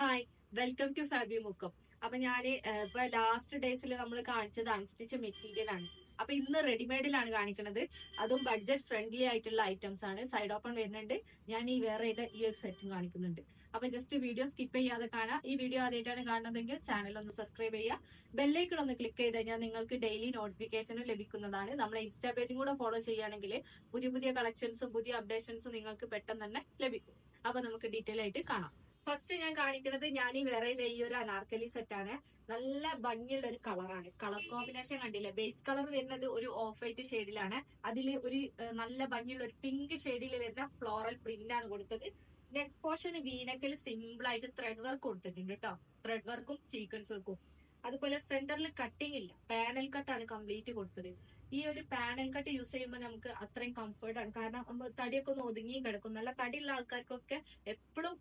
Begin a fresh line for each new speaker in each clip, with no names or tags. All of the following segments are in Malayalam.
Hi welcome to Fabi Mukkam അപ്പൊ ഞാൻ ഇപ്പൊ ലാസ്റ്റ് ഡേയ്സിൽ നമ്മൾ കാണിച്ചത് അൺസ്റ്റിച്ച് മെറ്റീരിയൽ ആണ്. അപ്പൊ ഇന്ന് റെഡിമെയ്ഡിലാണ് കാണിക്കുന്നത് അതും ബഡ്ജറ്റ് ഫ്രണ്ട്ലി ആയിട്ടുള്ള ഐറ്റംസ് ആണ്. സൈഡ് ഓപ്പൺ വരുന്നുണ്ട്. ഞാൻ ഈ വേറെ ഇത് ഈ ഒരു സെറ്റും കാണിക്കുന്നുണ്ട്. അപ്പൊ ജസ്റ്റ് വീഡിയോ സ്കിപ്പ് ചെയ്യാതെ കാണാം. ഈ വീഡിയോ ആദ്യമായിട്ടാണ് കാണുന്നതെങ്കിൽ ചാനൽ ഒന്ന് സബ്സ്ക്രൈബ് ചെയ്യുക. ബെല്ലൈക്കൺ ഒന്ന് ക്ലിക്ക് ചെയ്ത് കഴിഞ്ഞാൽ നിങ്ങൾക്ക് ഡെയിലി നോട്ടിഫിക്കേഷനും ലഭിക്കുന്നതാണ്. നമ്മളെ ഇൻസ്റ്റാ പേജും കൂടെ ഫോളോ ചെയ്യുകയാണെങ്കിൽ പുതിയ പുതിയ കളക്ഷൻസും പുതിയ അപ്ഡേഷൻസും നിങ്ങൾക്ക് പെട്ടെന്ന് തന്നെ ലഭിക്കും. അപ്പൊ നമുക്ക് ഡീറ്റെയിൽ ആയിട്ട് കാണാം. ഫസ്റ്റ് ഞാൻ കാണിക്കുന്നത് ഞാൻ ഈ വേറെ ഈ ഒരു അനാർക്കലി സെറ്റ് ആണ്. നല്ല ഭംഗിയുള്ള ഒരു കളറാണ് കളർ കോമ്പിനേഷൻ കണ്ടില്ലേ? ബേസ് കളർ വരുന്നത് ഒരു ഓഫ് വൈറ്റ് ഷെയ്ഡിലാണ് അതിൽ ഒരു നല്ല ഭംഗിയുള്ള ഒരു പിങ്ക് ഷെയ്ഡിൽ വരുന്ന ഫ്ലോറൽ പ്രിന്റ് ആണ് കൊടുത്തത്. നെക്ക് പോർഷൻ വീനക്കിൽ സിമ്പിൾ ആയിട്ട് ത്രെഡ് വർക്ക് കൊടുത്തിട്ടുണ്ട് കേട്ടോ ത്രെഡ് വർക്കും സീക്വൻസ് വർക്കും അതുപോലെ സെന്ററിൽ കട്ടിങ് ഇല്ല. പാനൽ കട്ടാണ് കംപ്ലീറ്റ് കൊടുത്തത്. ഈ ഒരു പാനൽ കട്ട് യൂസ് ചെയ്യുമ്പോൾ നമുക്ക് അത്രയും കംഫർട്ട് ആണ്. കാരണം തടിയൊക്കെ ഒന്ന് ഒതുങ്ങി കിടക്കും. നല്ല തടിയുള്ള ആൾക്കാർക്കൊക്കെ എപ്പോഴും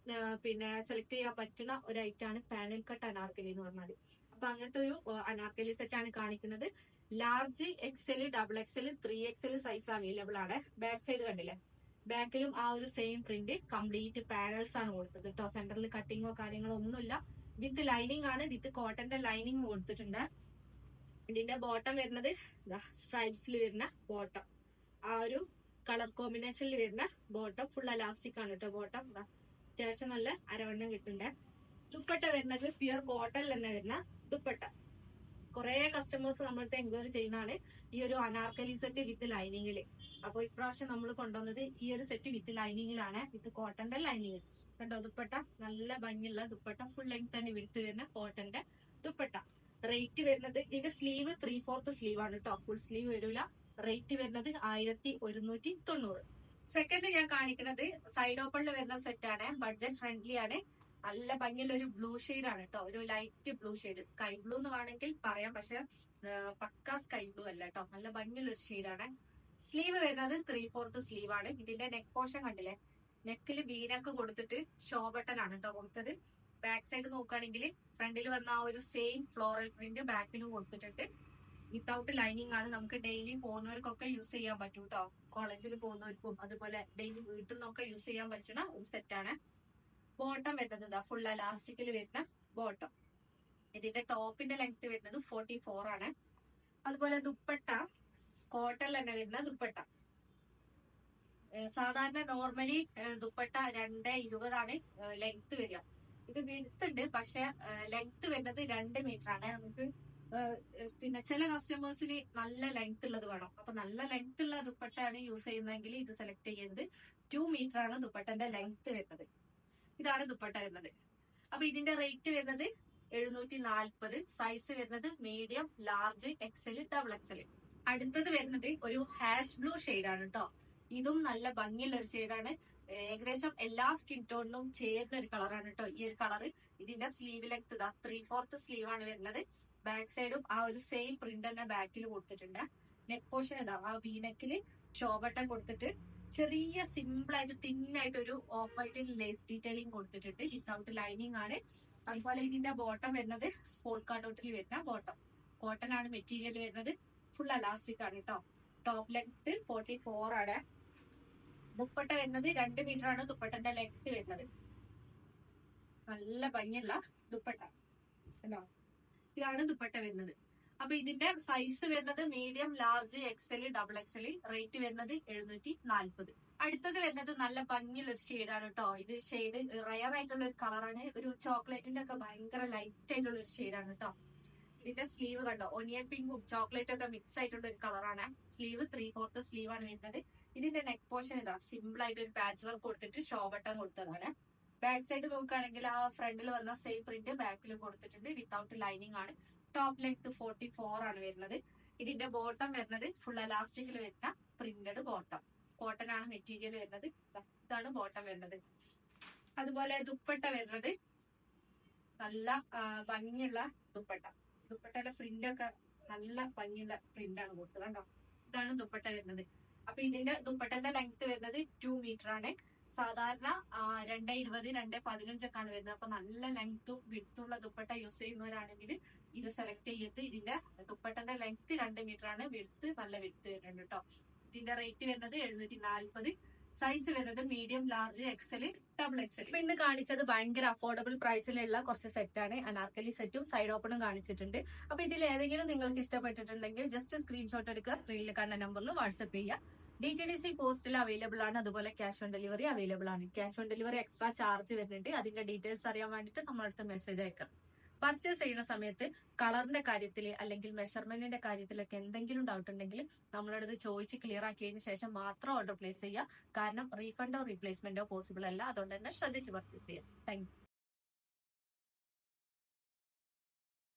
പിന്നെ സെലക്ട് ചെയ്യാൻ പറ്റുന്ന ഒരു ഐറ്റാണ് പാനൽ കട്ട് അനാർക്കലി എന്ന് പറഞ്ഞാൽ അപ്പൊ അങ്ങനത്തെ ഒരു അനാർക്കലി സെറ്റ് ആണ് കാണിക്കുന്നത്. Large XL double XL three XL size available ആണ്. ബാക്ക് സൈഡ് കണ്ടില്ലേ? ബാക്കിലും ആ ഒരു സെയിം പ്രിന്റ് കംപ്ലീറ്റ് പാനൽസ് ആണ് കൊടുത്തത് കേട്ടോ സെന്ററിൽ കട്ടിങ്ങോ കാര്യങ്ങളോ ഒന്നുമില്ല. വിത്ത് ലൈനിങ് ആണ് വിത്ത് കോട്ടന്റെ ലൈനിങ് കൊടുത്തിട്ടുണ്ട്. ഇതിന്റെ ബോട്ടം വരുന്നത് സ്ട്രൈപ്സിൽ വരുന്ന ബോട്ടം ആ ഒരു കളർ കോമ്പിനേഷനിൽ വരുന്ന ബോട്ടം ഫുൾ അലാസ്റ്റിക് ആണ് കേട്ടോ ബോട്ടം അത്യാവശ്യം നല്ല അരവണ്ണം കിട്ടുന്നുണ്ട് ദുപ്പട്ട വരുന്നത് പ്യുർ ബോട്ടൽ തന്നെ വരുന്ന ദുപ്പട്ട. കുറെ കസ്റ്റമേഴ്സ് നമ്മൾക്ക് എൻക്വയറി ചെയ്യുന്നതാണ് ഈ ഒരു അനാർക്കലി സെറ്റ് വിത്ത് ലൈനിങ്ങിൽ അപ്പൊ ഇപ്രാവശ്യം നമ്മൾ കൊണ്ടുവന്നത് ഈ ഒരു സെറ്റ് വിത്ത് ലൈനിങ്ങിലാണ് വിത്ത് കോട്ടന്റെ ലൈനിങ് കണ്ടോ ദുപ്പട്ട? നല്ല ഭംഗിയുള്ള ദുപ്പട്ട. ഫുൾ ലെങ്ത് തന്നെ വിടുത്ത് വരുന്ന കോട്ടന്റെ ദുപ്പട്ട. റേറ്റ് വരുന്നത് ഇതിന്റെ സ്ലീവ് ത്രീ ഫോർത്ത് സ്ലീവ് ആണ് കേട്ടോ ഫുൾ സ്ലീവ് വരില്ല റേറ്റ് വരുന്നത് ആയിരത്തി ഒരുന്നൂറ്റി തൊണ്ണൂറ്. സെക്കൻഡ് ഞാൻ കാണിക്കുന്നത് സൈഡ് ഓപ്പണിൽ വരുന്ന സെറ്റ് ആണ്. ബഡ്ജറ്റ് ഫ്രണ്ട്ലി ആണ്. നല്ല ഭംഗിയുള്ള ഒരു ബ്ലൂ ഷെയ്ഡ് ആണ് കേട്ടോ ഒരു light blue shade sky blue എന്ന് വേണമെങ്കിൽ പറയാം. പക്ഷെ പക്ക സ്കൈ ബ്ലൂ അല്ല കേട്ടോ നല്ല ഭംഗിയുള്ള ഒരു ഷെയ്ഡാണ് സ്ലീവ് വരുന്നത് ത്രീ ഫോർത്ത് സ്ലീവ് ആണ്. ഇതിന്റെ നെക്ക് പോഷൻ കണ്ടില്ലേ? നെക്കിൽ വീനക്ക് കൊടുത്തിട്ട് ഷോ ബട്ടൺ ആണ് കേട്ടോ കൊടുത്തത്. ബാക്ക് സൈഡ് നോക്കുകയാണെങ്കിൽ ഫ്രണ്ടിൽ വന്ന ആ ഒരു സെയിം ഫ്ലോറൽ പ്രിന്റ് ബാക്കിലും കൊടുത്തിട്ടുണ്ട് വിത്തൗട്ട് ലൈനിങ് ആണ് നമുക്ക് ഡെയിലി പോകുന്നവർക്കൊക്കെ യൂസ് ചെയ്യാൻ പറ്റും കേട്ടോ കോളേജിൽ പോകുന്നവർക്കും അതുപോലെ ഡെയിലി വീട്ടിൽ നിന്നൊക്കെ യൂസ് ചെയ്യാൻ പറ്റുന്ന ഒരു സെറ്റാണ് ബോട്ടം വരുന്നത് ഇതാ ഫുൾ അലാസ്റ്റിക്കിൽ വരുന്ന ബോട്ടം ഇതിന്റെ ടോപ്പിന്റെ ലെങ്ത് വരുന്നത് ഫോർട്ടി ഫോർ ആണ്. അതുപോലെ ദുപ്പട്ട കോട്ടൺ തന്നെ വരുന്ന ദുപ്പട്ട. സാധാരണ നോർമലി ദുപ്പട്ട രണ്ട് ഇരുപതാണ് ലെങ്ത് വരിക. ഇത് വിടുത്തുണ്ട് പക്ഷെ ലെങ്ത് വരുന്നത് രണ്ട് മീറ്റർ ആണ്. നമുക്ക് പിന്നെ ചില കസ്റ്റമേഴ്സിന് നല്ല ലെങ്ത് ഉള്ളത് വേണം. അപ്പൊ നല്ല ലെങ്ത് ഉള്ള ദുപ്പട്ടയാണ് യൂസ് ചെയ്യുന്നതെങ്കിൽ ഇത് സെലക്ട് ചെയ്യുന്നത് ടു മീറ്റർ ആണ് ദുപ്പട്ടന്റെ ലെങ്ത് വരുന്നത്. ഇതാണ് ദുപ്പട്ട വരുന്നത്. അപ്പൊ ഇതിന്റെ റേറ്റ് വരുന്നത് എഴുന്നൂറ്റി നാൽപ്പത് സൈസ് വരുന്നത് medium large XL double XL അടുത്തത് വരുന്നത് ഒരു ഹാഷ് ബ്ലൂ ഷെയ്ഡാണ് കേട്ടോ ഇതും നല്ല ഭംഗിയുള്ള ഒരു ഷെയ്ഡാണ് ഏകദേശം എല്ലാ സ്കിൻ ടോണിലും ചേർന്ന ഒരു കളറാണ് കേട്ടോ ഈ ഒരു കളർ ഇതിന്റെ സ്ലീവ് ലെങ്ത് ഇതാ ത്രീ ഫോർത്ത് സ്ലീവ് ആണ് വരുന്നത്. ബാക്ക് സൈഡും ആ ഒരു സെയിം പ്രിന്റ് തന്നെ ബാക്കിൽ കൊടുത്തിട്ടുണ്ട്. നെക്ക് പോർഷൻ ഇതാ ആ വി നെക്കിൽ ഷോബട്ടൺ കൊടുത്തിട്ട് ചെറിയ സിമ്പിൾ ആയിട്ട് തിന്നായിട്ട് ഒരു ഓഫ് വൈറ്റിൽ ലേസ് ഡീറ്റെയിലിംഗ് കൊടുത്തിട്ടുണ്ട്. വിത്തൗട്ട് ലൈനിങ് ആണ്. അതുപോലെ ഇതിന്റെ ബോട്ടം വരുന്നത് സ്പോർട്ട് കാർഡോട്ടിൽ വരുന്ന ബോട്ടം കോട്ടൺ ആണ് മെറ്റീരിയൽ വരുന്നത്. ഫുൾ അലാസ്റ്റിക് ആണ് കേട്ടോ ടോപ്പ് ലെങ്ത് ഫോർട്ടി ഫോർ ആണ്. ദുപ്പട്ട വരുന്നത് രണ്ട് മീറ്റർ ആണ് ദുപ്പട്ടന്റെ ലെങ്ത് വരുന്നത്. നല്ല ഭംഗിയുള്ള ദുപ്പട്ട. കണ്ടോ? ഇതാണ് ദുപ്പട്ട വരുന്നത്. അപ്പൊ ഇതിന്റെ സൈസ് വരുന്നത് medium large XL double XL rate വരുന്നത് എഴുന്നൂറ്റി നാൽപ്പത് അടുത്തത് വരുന്നത് നല്ല ഭംഗിയുള്ള ഒരു ഷെയ്ഡാണ് കേട്ടോ ഇത് ഷെയ്ഡ് റയർ ആയിട്ടുള്ള ഒരു കളറാണ് ഒരു ചോക്ലേറ്റിന്റെ ഒക്കെ ഭയങ്കര ലൈറ്റ് ആയിട്ടുള്ള ഒരു ഷെയ്ഡാണ് കേട്ടോ ഇതിന്റെ സ്ലീവ് കണ്ടോ? ഒനിയൻ പിങ്കും ചോക്ലേറ്റും ഒക്കെ മിക്സ് ആയിട്ടുള്ള ഒരു കളറാണ് സ്ലീവ് ത്രീ ഫോർത്ത് സ്ലീവ് ആണ് വരുന്നത്. ഇതിന്റെ നെക്ക് പോർഷൻ ഇതാ. സിമ്പിൾ ആയിട്ട് ഒരു പാച്ച് വർക്ക് കൊടുത്തിട്ട് ഷോ ബട്ടൺ കൊടുത്തതാണ്. ബാക്ക് സൈഡ് നോക്കുകയാണെങ്കിൽ ആ ഫ്രണ്ടിൽ വന്ന സെയിം പ്രിന്റ് ബാക്കിലും കൊടുത്തിട്ടുണ്ട്. വിത്തൗട്ട് ലൈനിങ് ആണ്. ടോപ്പ് ലെങ്ത് ഫോർട്ടി ഫോർ ആണ് വരുന്നത്. ഇതിന്റെ ബോട്ടം വരുന്നത് ഫുൾ അലാസ്റ്റിക്കിൽ വരുന്ന പ്രിന്റഡ് ബോട്ടം കോട്ടൺ ആണ് മെറ്റീരിയൽ വരുന്നത്. ഇതാണ് ബോട്ടം വരുന്നത്. അതുപോലെ ദുപ്പട്ട വരുന്നത്. നല്ല ഭംഗിയുള്ള ദുപ്പട്ട. ദുപ്പട്ടയുടെ പ്രിന്റ് ഒക്കെ നല്ല ഭംഗിയുള്ള പ്രിന്റ് ആണ് കൊടുത്തത് കേട്ടോ ഇതാണ് ദുപ്പട്ട വരുന്നത്. അപ്പൊ ഇതിന്റെ ദുപ്പട്ടന്റെ ലെങ്ത് വരുന്നത് ടു മീറ്റർ ആണ്. സാധാരണ രണ്ട് ഇരുപത് രണ്ട് പതിനഞ്ചൊക്കെയാണ് വരുന്നത്. അപ്പൊ നല്ല ലെങ്ത്തും വിടുത്തുള്ള ദുപ്പട്ട യൂസ് ചെയ്യുന്നവരാണെങ്കിൽ ഇത് സെലക്ട് ചെയ്തിട്ട് ഇതിന്റെ ദുപ്പട്ടന്റെ ലെങ്ത് രണ്ട് മീറ്റർ ആണ്. വിടുത്ത് നല്ല വിടുത്ത് വരുന്നുണ്ട് കേട്ടോ ഇതിന്റെ റേറ്റ് വരുന്നത് എഴുന്നൂറ്റി നാൽപ്പത് സൈസ് വരുന്നത് medium large XL double XL ഇപ്പൊ ഇന്ന് കാണിച്ചത് ഭയങ്കര അഫോർഡബിൾ പ്രൈസിലുള്ള കുറച്ച് സെറ്റാണ് അനാർക്കലി സെറ്റും സൈഡ് ഓപ്പണും കാണിച്ചിട്ടുണ്ട്. അപ്പൊ ഇതിൽ ഏതെങ്കിലും നിങ്ങൾക്ക് ഇഷ്ടപ്പെട്ടിട്ടുണ്ടെങ്കിൽ ജസ്റ്റ് സ്ക്രീൻഷോട്ട് എടുക്കുക സ്ക്രീനിൽ കണ്ട നമ്പറിൽ വാട്സ്ആപ്പ് ചെയ്യുക. ഡി ടി ഡി സി പോസ്റ്റിൽ അവൈലബിൾ ആണ്. അതുപോലെ ക്യാഷ് ഓൺ ഡെലിവറി അവൈലബിൾ ആണ്. Cash on delivery extra charge വരുന്നുണ്ട്. അതിന്റെ ഡീറ്റെയിൽസ് അറിയാൻ വേണ്ടിയിട്ട് നമ്മളടുത്ത് മെസ്സേജ് അയക്കാം. പർച്ചേസ് ചെയ്യുന്ന സമയത്ത് കളറിന്റെ കാര്യത്തിൽ അല്ലെങ്കിൽ മെഷർമെന്റിന്റെ കാര്യത്തിലൊക്കെ എന്തെങ്കിലും ഡൗട്ട് ഉണ്ടെങ്കിൽ നമ്മളടുത്ത് ചോദിച്ച് ക്ലിയർ ആക്കിയതിനു ശേഷം മാത്രം ഓർഡർ പ്ലേസ് ചെയ്യുക. കാരണം റീഫണ്ടോ റീപ്ലേസ്മെന്റോ പോസിബിൾ അല്ല. അതുകൊണ്ട് തന്നെ ശ്രദ്ധിച്ച് പർച്ചേസ് ചെയ്യാം താങ്ക്